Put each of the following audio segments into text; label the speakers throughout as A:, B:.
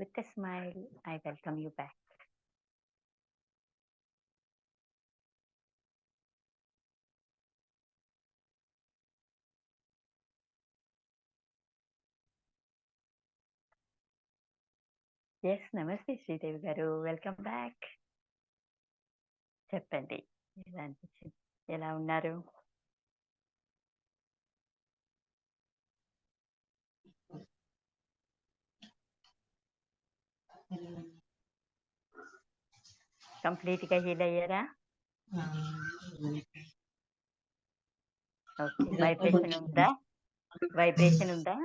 A: With a smile, I welcome you back. Yes నమస్తే శ్రీదేవి గారు welcome back చెప్పండి ఎలా అనిపించింది ఎలా ఉన్నారు కంప్లీట్గా హీల్ అయ్యారా? ఓకే. వైబ్రేషన్ ఉందా? వైబ్రేషన్ ఉందా?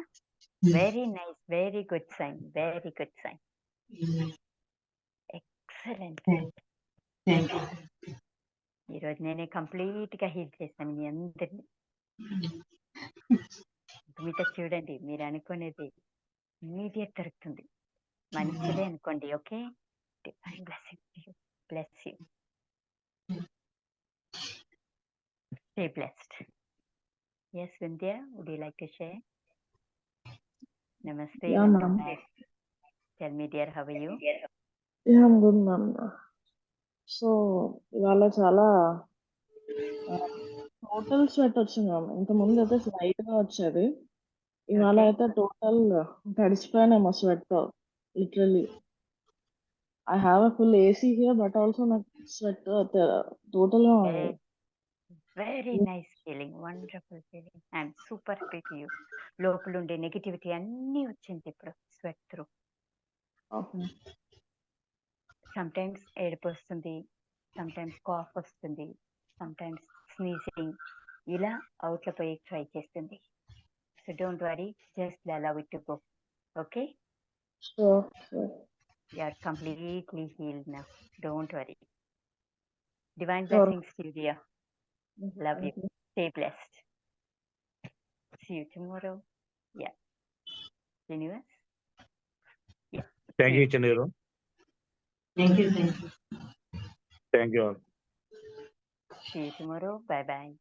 A: Very nice. Very good sign. Very good sign. Excellent. ఈరోజు నేనే కంప్లీట్గా హీల్ చేశాను మీ అందరిని. మీతో చూడండి మీరు అనుకునేది ఇమీడియట్ దొరుకుతుంది. మంచిదే అనుకోండి okay? Divine blessing. Bless you stay blessed yes Vindhya would you like to share నమస్తే
B: Yeah, ma'am.
A: Tell me dear how you
B: Yeah, I'm good, ma'am. So ఇవాళ చాలా టోటల్ స్వెట్ వచ్చింది మ్యామ్ ఇంత ముందు అయితే స్లైట్గా వచ్చేది. ఇవాళ. అయితే total తడిచిపోయానేమో sweat literally I have a full AC here but also నాకు స్వెట్ టోటల్గా ఉంది
A: very nice feeling wonderful feeling I'm super happy you లోపల ఉండే నెగిటివిటీ అన్నీ వచ్చింది ఇప్పుడు స్వెట్ త్రూ సమ్ టైమ్స్ ఏడుపు వస్తుంది సమ్ టైమ్స్ కాఫ్ వస్తుంది సమ్ టైమ్స్ స్నీజింగ్ ఇలా అవుట్లో పోయి ట్రై చేస్తుంది. So don't worry just allow it to
B: go
A: okay You're completely healed now. Don't worry. Divine
B: sure.
A: blessings to you, dear. Love you. Stay blessed. See you tomorrow. Yeah. Universe?
C: Yeah. Thank you, Chandiru.
D: Thank you. Thank you.
C: Thank you all.
A: See you tomorrow. Bye bye.